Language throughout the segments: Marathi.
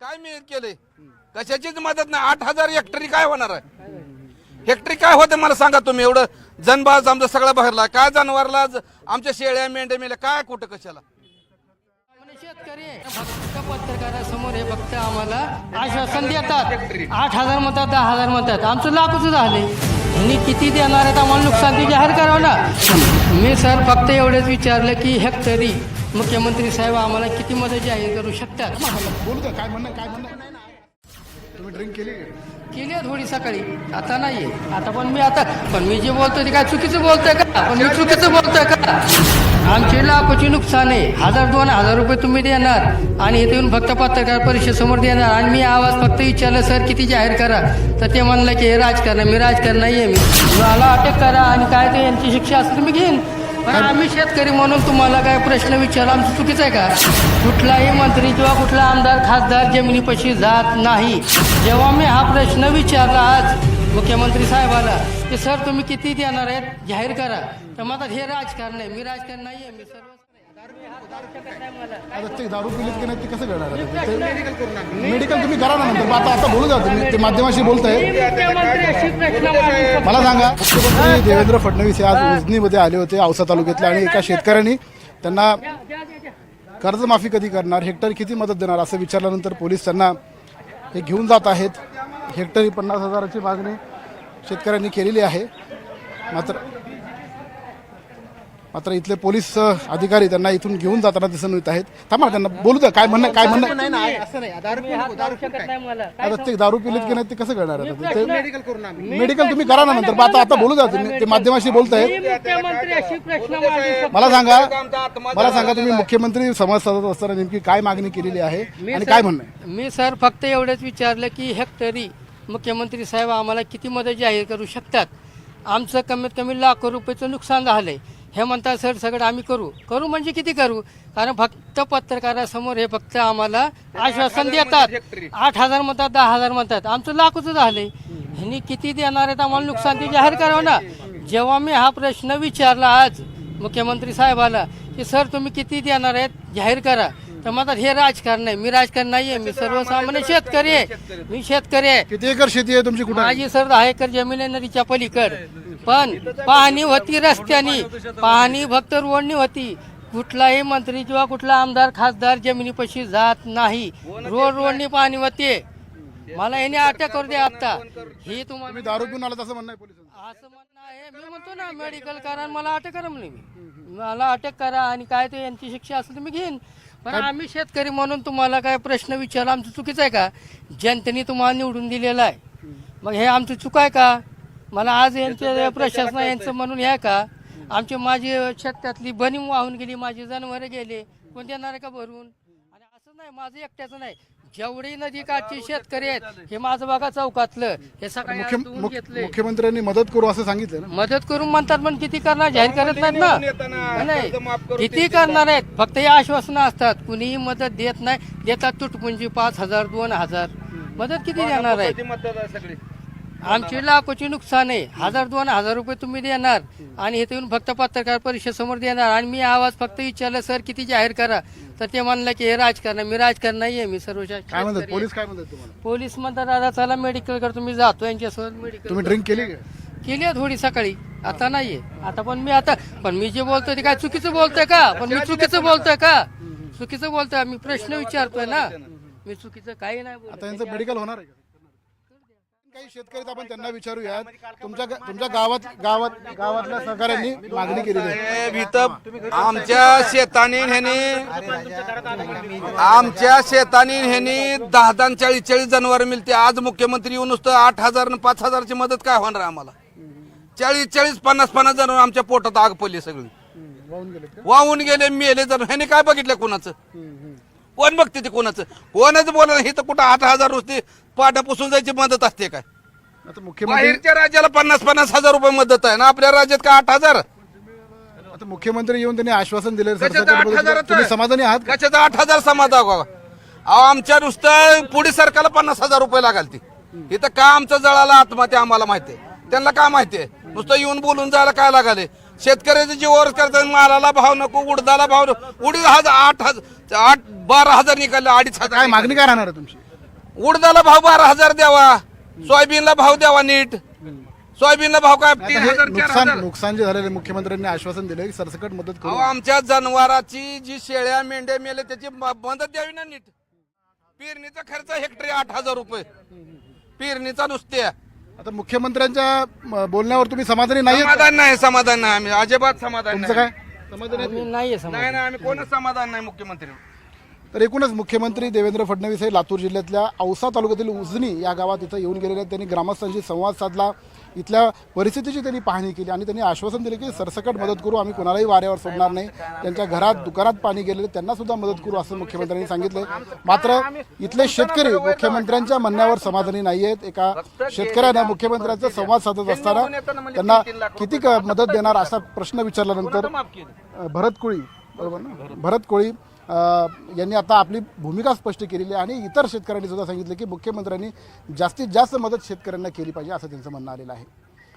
काय मी केलंय कशाचीच मदत नाही. आठ हजार हेक्टरी काय होणार आहे? हेक्टरी काय होते मला सांगा तुम्ही एवढं? जनबाज आमचं सगळं भरला काय जनावरला ज- आमच्या शेळ्या मेंढ्या मेल्या काय कुठं कशाला? शेतकरी फक्त पत्रकारासमोर हे फक्त आम्हाला आश्वासन देतात. आठ हजार म्हणतात दहा हजार म्हणतात. आमचं लाखच झाले मी किती देणार आहेत आम्हाला नुकसान ते जाहीर करावं ना. मी सर फक्त एवढंच विचारलं की हेक्टरी मुख्यमंत्री साहेब आम्हाला किती मदत जाहीर करू शकतात? बोलू काय म्हणणं काय म्हणणं? तुम्ही ड्रिंक केली का? केली आहे थोडी सकाळी. आता नाहीये. आता पण मी आता पण मी जे बोलतोय ते काय चुकीचं बोलतोय का? पण मी चुकीचं बोलतोय का? आमची लाखोची नुकसान आहे. हजार दोन हजार रुपये तुम्ही देणार आणि इथे येऊन फक्त पत्रकार परिषदेसमोर देणार आणि मी आवाज फक्त विचारलं सर किती जाहीर करा? तर ते म्हणलं की हे राजकारण आहे. मी राजकारण नाहीये. मी मला अटक करा आणि काय ते यांची शिक्षा असेल तुम्ही घेईन. पण आम्ही शेतकरी म्हणून तुम्हाला काय प्रश्न विचारला? आमचं चुकीचं आहे का? कुठलाही मंत्री किंवा कुठला आमदार खासदार जमिनीपाशी जात नाही. जेव्हा मी हा प्रश्न विचारला आज मुख्यमंत्री साहेबाला की सर तुम्ही किती देणार आहेत? जाहीर करा. तर मग हे राजकारण आहे. मी राजकारण नाही आहे मी सर्व आता ते दारू पिलीत की नाही ते कसं करणार आता? ते- मेडिकल तुम्ही करा ना नंतर. आता आता बोलू द्या तुम्ही ते माध्यमाशी बोलताय. मुख्यमंत्र्याशी प्रश्न मांडू मला सांगा मुख्यमंत्री देवेंद्र फडणवीस हे आज उजनीमध्ये आले होते औसा तालुक्यातले आणि एका शेतकऱ्यांनी त्यांना कर्जमाफी कधी करणार हेक्टर किती मदत देणार असं विचारल्यानंतर पोलीस त्यांना हे घेऊन जात आहेत. हेक्टरी पन्नास हजाराची मागणी शेतकऱ्यांनी केलेली आहे. मात्र मात्र इथले पोलीस अधिकारी त्यांना इथून घेऊन जाताना दिसून येत आहेत. थांबा त्यांना बोलू द्या काय म्हणणं काय म्हणणं आता ते दारू पिलीत की नाही ते कसं करणार आता? ते मेडिकल तुम्ही करा ना नंतर. आता आता बोलू द्या तुम्ही. ते माध्यमाशी मांडू शकतो. मला सांगा. मला सांगा तुम्ही मुख्यमंत्री संवाद साधत असताना नेमकी काय मागणी केलेली आहे आणि काय म्हणणं मी सर फक्त एवढंच विचारलं की हेक्टरी मुख्यमंत्री साहेब आम्हाला किती मदत जाहीर करू शकतात? आमचं कमीत कमी लाखो रुपयाचं नुकसान झालंय. हे म्हणतात सर सगळं आम्ही करू. करू म्हणजे किती करू? कारण फक्त पत्रकारासमोर हे फक्त आम्हाला आश्वासन देतात. आठ हजार म्हणतात दहा हजार म्हणतात. आमचं लाखोच झालंय. ह्यांनी किती देणार आहेत आम्हाला नुकसान ते जाहीर करावं ना. जेव्हा मी हा प्रश्न विचारला आज मुख्यमंत्री साहेबाला की सर तुम्ही किती देणार आहेत? जाहीर करा. तर म्हणतात हे राजकारण आहे. मी राजकारण नाही आहे मी सर्वसामान्य शेतकरी आहे. मी शेतकरी आहे. किती एकर शेती आहे तुमची कुठं? माझी सर दहा एकर जमीन आहे नदीच्या पलीकड. पण पाहणी होती रस्त्यानी. पाहणी फक्त रोडनी होती. कुठलाही मंत्री किंवा कुठला आमदार खासदार जमिनीपाशी जात नाही. रोड रोडनी पाहणी होते. मला याने अटक करू द्या आता. ही तुम्हाला तुम्ही दारू पिऊन आला असं म्हणणं असं म्हणणं आहे. मी म्हणतो ना मेडिकल करा आणि मला अटक करा म्हणे मी. मला अटक करा आणि काय ते यांची शिक्षा असेल तर मी घेईन. पण आम्ही शेतकरी म्हणून तुम्हाला काय प्रश्न विचारला आमचं चुकीचं आहे का? जनतेने तुम्हाला निवडून दिलेलं आहे. मग हे आमचं चुक आहे का? मला आज यांच्या प्रशासन यांचं म्हणून हे आहे का? आमची माझी शेतातली बनी वाहून गेली माझी जनावरं गेले. कोण देणार आहे का भरून? आणि असं नाही माझं एकट्याचं नाही. जेवढी नदी काठची शेतकरी आहेत हे माझं बघा चौकातलं. हे मुख्य- घेतलंय. मुख्यमंत्र्यांनी मदत करू असं सांगितलं ना? मदत करून म्हणतात पण किती करणार? जाहीर करत नाहीत ना? नाही किती करणार आहेत? फक्त हे आश्वासनं असतात. कुणीही मदत देत नाही. देतात तुटपुंजी पाच हजार दोन हजार. मदत किती देणार आहे आमची लाखोची नुकसान आहे. हजार दोन हजार रुपये तुम्ही देणार आणि इथे येऊन फक्त पत्रकार परिषद समोर देणार आणि मी आवाज फक्त विचारलं सर किती जाहीर करा? तर ते म्हणलं की हे राजकारण. मी राजकारण नाहीये मी सर्व काय म्हणतात? पोलीस काय म्हणतात तुम्हाला? पोलीस म्हणतात दादा चला मेडिकल कर तुम्ही जातो यांच्यासोबत मेडिकल तुम्ही ड्रिंक केली का? केली आहे थोडी सकाळी. आता नाहीये. आता पण मी आता पण मी जे बोलतोय ते काय चुकीचं बोलतोय का? पण मी चुकीचं बोलतोय का? चुकीचं बोलतोय. मी प्रश्न विचारतोय ना. मी चुकीचं काही नाही बोलत. आता यांचं मेडिकल होणार आहे का? काही शेतकरी आपण त्यांना विचारूयात तुमच्या गा- तुमच्या गावात गावात गावातल्या सहकाऱ्यांनी मागणी केलेली आहे. हे भीत आमच्या शेताने ह्याने आमच्या शेताने ह्याने दहा दहा चाळीस चाळीस जनावर मिळते. आज मुख्यमंत्री येऊन नुसतं आठ हजार आणि पाच हजारची मदत काय होणार आहे आम्हाला? चाळीस चाळीस पन्नास पन्नास जनावर आमच्या पोटात आग पडली सगळी. वाहून गेले का? वाहून गेले मेले जण ह्याने काय बघितलं कोणाचं? कोण बघते ते कोणाचं? कोणच बोलायला हे तर कुठं आठ हजार नुसते पाट्या पुसून जायची मदत असते काय? आता मुख्यमंत्री बाहेरच्या राज्याला पन्नास पन्नास हजार रुपये मदत आहे ना? आपल्या राज्यात का आठ हजार? आता मुख्यमंत्री येऊन त्यांनी आश्वासन दिले आठ हजाराचं? तुम्ही समाधानी आहात का? कशाचं आठ हजार समाधा अहो आमच्या नुसतं पुढे सरकारला पन्नास हजार रुपये लागाल ती. इथं का आमचं जळाला आत्महत्या आम्हाला माहितीये त्यांना काय माहितीये नुसतं येऊन बोलून जायला काय लागाले? शेतकऱ्याचे जीवावर करतात मालाला भाव नको उडदाला भाव नको. उडीद हजार आठ हजार आठ बारा हजार निघाले अडीच हजार काय मागणी काय राहणार आहे तुमची? उडदाला भाव बारा हजार द्यावा. सोयाबीनला भाव द्यावा नीट. सोयाबीनला भाव काय? आता तीन हे हजार चार नुकसान हजार. नुकसान जे झालेलं मुख्यमंत्र्यांनी आश्वासन दिलं की सरसकट मदत अहो करू आमच्या जनावराची जी शेळ्या मेंढ्या मेले त्याची म- मदत द्यावी ना नीट. पेरणीचा खर्च हेक्टरी आठ हजार रुपये. पेरणीचा नुसते. आता मुख्यमंत्र्यांच्या म, बोलण्यावर तुम्ही समाधानी नाही समाधान नाही समाधान नाही आम्ही. अजिबात समाधान तुमचं नाही. काय समाधानी नाही आम्ही कोणच समाधान नाही मुख्यमंत्री तर एकूणच मुख्यमंत्री देवेंद्र फडणवीस हे लातूर जिल्ह्यातल्या औसा तालुक्यातील उजनी या गावात इथं येऊन गेलेले आहेत. त्यांनी ग्रामस्थांशी संवाद साधला. इथल्या परिस्थितीची त्यांनी पाहणी केली आणि त्यांनी आश्वासन दिले की सरसकट मदत करू आम्ही कोणालाही वाऱ्यावर सोडणार नाही. त्यांच्या घरात दुकानात पाणी गेलेले त्यांना सुद्धा मदत करू असं मुख्यमंत्र्यांनी सांगितलं मात्र इथले शेतकरी मुख्यमंत्र्यांच्या म्हणण्यावर समाधानी नाही आहेत. एका शेतकऱ्यानं मुख्यमंत्र्यांचा संवाद साधत असताना त्यांना किती क- मदत देणार असा प्रश्न विचारल्यानंतर भरत कोळी बरोबर ना? भरत कोळी यांनी आता आपली भूमिका स्पष्ट केलेली आहे आणि इतर शेतकऱ्यांनी सुद्धा सांगितलं की मुख्यमंत्र्यांनी जास्तीत जास्त मदत शेतकऱ्यांना केली पाहिजे असं त्यांचं म्हणणं आलेलं आहे.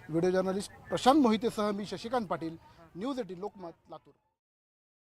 व्हिडिओ जर्नलिस्ट प्रशांत मोहितेसह मी शशिकांत पाटील न्यूज एटीन लोकमत लातूर.